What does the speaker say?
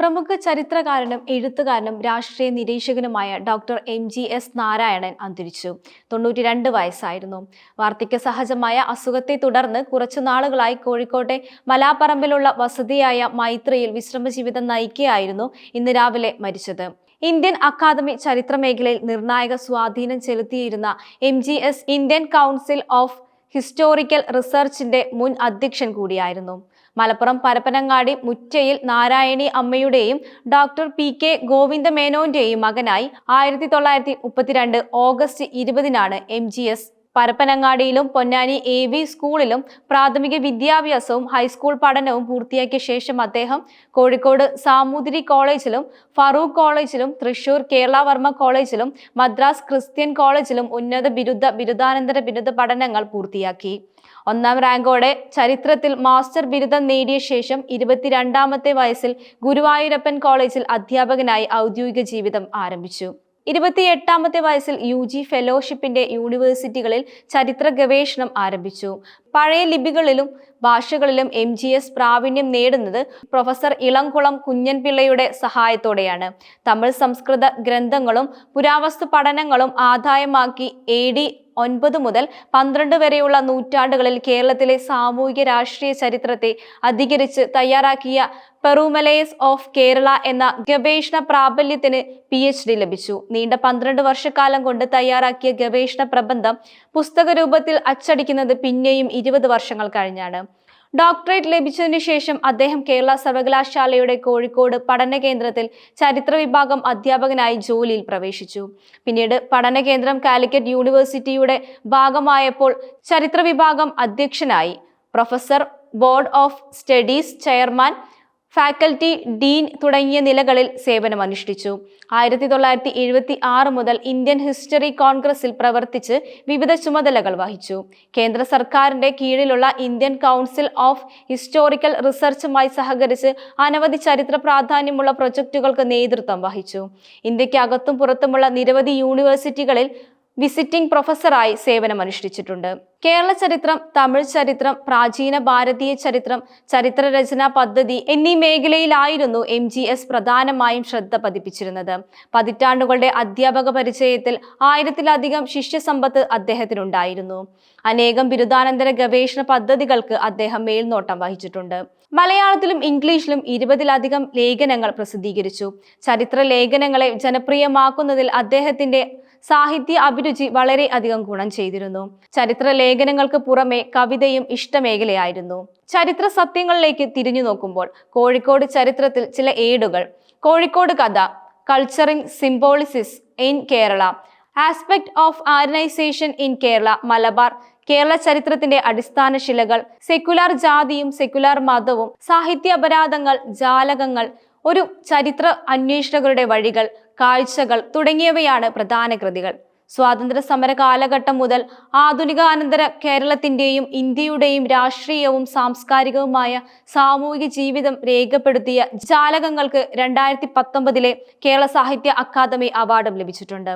പ്രമുഖ ചരിത്രകാരനും എഴുത്തുകാരനും രാഷ്ട്രീയ നിരീക്ഷകനുമായ doctor M G S Narayanan അന്തരിച്ചു. തൊണ്ണൂറ്റി രണ്ട് വയസ്സായിരുന്നു. വാർദ്ധക്യ സഹജമായ അസുഖത്തെ തുടർന്ന് കുറച്ചു നാളുകളായി കോഴിക്കോട്ടെ മലാപ്പറമ്പിലുള്ള വസതിയായ മൈത്രിയിൽ വിശ്രമജീവിതം നയിക്കുകയായിരുന്നു ഇന്ന് രാവിലെ മരിച്ചത്. ഇന്ത്യൻ അക്കാദമി ചരിത്ര മേഖലയിൽ നിർണായക സ്വാധീനം ചെലുത്തിയിരുന്ന M G S Indian council of historical റിസർച്ചിന്റെ മുൻ അധ്യക്ഷൻ കൂടിയായിരുന്നു. മലപ്പുറം പരപ്പനങ്ങാടി മുച്ചയിൽ നാരായണി അമ്മയുടെയും ഡോക്ടർ പി കെ ഗോവിന്ദ മേനോന്റെയും മകനായി ആയിരത്തി തൊള്ളായിരത്തി മുപ്പത്തിരണ്ട് ഓഗസ്റ്റ് ഇരുപതിനാണ് എം ജി എസ്. പരപ്പനങ്ങാടിയിലും പൊന്നാനി എ വി സ്കൂളിലും പ്രാഥമിക വിദ്യാഭ്യാസവും ഹൈസ്കൂൾ പഠനവും പൂർത്തിയാക്കിയ ശേഷം അദ്ദേഹം കോഴിക്കോട് സാമൂതിരി കോളേജിലും ഫറൂഖ് കോളേജിലും തൃശൂർ കേരളവർമ്മ കോളേജിലും മദ്രാസ് ക്രിസ്ത്യൻ കോളേജിലും ഉന്നത ബിരുദ ബിരുദാനന്തര ബിരുദ പഠനങ്ങൾ പൂർത്തിയാക്കി. ഒന്നാം റാങ്കോടെ ചരിത്രത്തിൽ മാസ്റ്റർ ബിരുദം നേടിയ ശേഷം ഇരുപത്തിരണ്ടാമത്തെ വയസ്സിൽ ഗുരുവായൂരപ്പൻ കോളേജിൽ അധ്യാപകനായി ഔദ്യോഗിക ജീവിതം ആരംഭിച്ചു. ഇരുപത്തിയെട്ടാമത്തെ വയസ്സിൽ യു ജി ഫെലോഷിപ്പിന്റെ യൂണിവേഴ്സിറ്റികളിൽ ചരിത്ര ഗവേഷണം ആരംഭിച്ചു. പഴയ ലിപികളിലും ഭാഷകളിലും എം ജി എസ് പ്രാവീണ്യം നേടുന്നത് പ്രൊഫസർ ഇളംകുളം കുഞ്ഞൻപിള്ളയുടെ സഹായത്തോടെയാണ്. തമിഴ് സംസ്കൃത ഗ്രന്ഥങ്ങളും പുരാവസ്തു പഠനങ്ങളും ആദായമാക്കി എ ഡി ഒൻപത് മുതൽ പന്ത്രണ്ട് വരെയുള്ള നൂറ്റാണ്ടുകളിൽ കേരളത്തിലെ സാമൂഹിക രാഷ്ട്രീയ ചരിത്രത്തെ അധികരിച്ച് തയ്യാറാക്കിയ പെറുമലേസ് ഓഫ് കേരള എന്ന ഗവേഷണ പ്രാബല്യത്തിന് പി എച്ച് ഡി ലഭിച്ചു. നീണ്ട പന്ത്രണ്ട് വർഷക്കാലം കൊണ്ട് തയ്യാറാക്കിയ ഗവേഷണ പ്രബന്ധം പുസ്തക രൂപത്തിൽ അച്ചടിക്കുന്നത് പിന്നെയും ഇരുപത് വർഷങ്ങൾ കഴിഞ്ഞാണ്. ഡോക്ടറേറ്റ് ലഭിച്ചതിനു ശേഷം അദ്ദേഹം കേരള സർവകലാശാലയുടെ കോഴിക്കോട് പഠന കേന്ദ്രത്തിൽ ചരിത്ര വിഭാഗം അധ്യാപകനായി ജോലിയിൽ പ്രവേശിച്ചു. പിന്നീട് പഠന കേന്ദ്രം കാലിക്കറ്റ് യൂണിവേഴ്സിറ്റിയുടെ ഭാഗമായപ്പോൾ ചരിത്ര വിഭാഗം അധ്യക്ഷനായി. Professor board of studies chairman faculty dean തുടങ്ങിയ നിലകളിൽ സേവനമനുഷ്ഠിച്ചു. ആയിരത്തി തൊള്ളായിരത്തി എഴുപത്തി ആറ് മുതൽ ഇന്ത്യൻ ഹിസ്റ്ററി കോൺഗ്രസിൽ പ്രവർത്തിച്ച് വിവിധ ചുമതലകൾ വഹിച്ചു. കേന്ദ്ര സർക്കാരിന്റെ കീഴിലുള്ള ഇന്ത്യൻ കൗൺസിൽ ഓഫ് ഹിസ്റ്റോറിക്കൽ റിസർച്ചുമായി സഹകരിച്ച് അനവധി ചരിത്ര പ്രാധാന്യമുള്ള പ്രൊജക്ടുകൾക്ക് നേതൃത്വം വഹിച്ചു. ഇന്ത്യക്കകത്തും പുറത്തുമുള്ള നിരവധി യൂണിവേഴ്സിറ്റികളിൽ വിസിറ്റിംഗ് പ്രൊഫസറായി സേവനമനുഷ്ഠിച്ചിട്ടുണ്ട് കേരള ചരിത്രം തമിഴ് ചരിത്രം പ്രാചീന ഭാരതീയ ചരിത്രം ചരിത്രരചനാ പദ്ധതി എന്നീ മേഖലയിലായിരുന്നു എം ജി എസ് പ്രധാനമായും ശ്രദ്ധ പതിപ്പിച്ചിരുന്നത്. പതിറ്റാണ്ടുകളുടെ അധ്യാപക പരിചയത്തിൽ ആയിരത്തിലധികം ശിഷ്യസമ്പത്ത് അദ്ദേഹത്തിനുണ്ടായിരുന്നു. അനേകം ബിരുദാനന്തര ഗവേഷണ പദ്ധതികൾക്ക് അദ്ദേഹം മേൽനോട്ടം വഹിച്ചിട്ടുണ്ട്. മലയാളത്തിലും ഇംഗ്ലീഷിലും ഇരുപതിലധികം ലേഖനങ്ങൾ പ്രസിദ്ധീകരിച്ചു. ചരിത്ര ലേഖനങ്ങളെ ജനപ്രിയമാക്കുന്നതിൽ അദ്ദേഹത്തിന്റെ സാഹിത്യ അഭിരുചി വളരെ അധികം ഗുണം ചെയ്തിരുന്നു. ചരിത്ര ലേഖനങ്ങൾക്ക് പുറമെ കവിതയും ഇഷ്ടമേഖലയായിരുന്നു. ചരിത്ര സത്യങ്ങളിലേക്ക് തിരിഞ്ഞു നോക്കുമ്പോൾ കോഴിക്കോട് ചരിത്രത്തിൽ ചില ഏടുകൾ. കോഴിക്കോട് കഥ cultural symbiosis in Kerala aspect of organisation in Kerala Malabar Kerala ചരിത്രത്തിന്റെ അടിസ്ഥാന ശിലകൾ സെക്കുലാർ ജാതിയും സെക്കുലാർ മതവും സാഹിത്യ അപരാധങ്ങൾ ജാലകങ്ങൾ ഒരു ചരിത്ര അന്വേഷണകളുടെ വഴികൾ കാഴ്ചകൾ തുടങ്ങിയവയാണ് പ്രധാന കൃതികൾ. സ്വാതന്ത്ര്യ സമര കാലഘട്ടം മുതൽ ആധുനികാനന്തര കേരളത്തിന്റെയും ഇന്ത്യയുടെയും രാഷ്ട്രീയവും സാംസ്കാരികവുമായ സാമൂഹിക ജീവിതം രേഖപ്പെടുത്തിയ ജാലകങ്ങൾക്ക് രണ്ടായിരത്തി പത്തൊമ്പതിലെ കേരള സാഹിത്യ അക്കാദമി അവാർഡും ലഭിച്ചിട്ടുണ്ട്.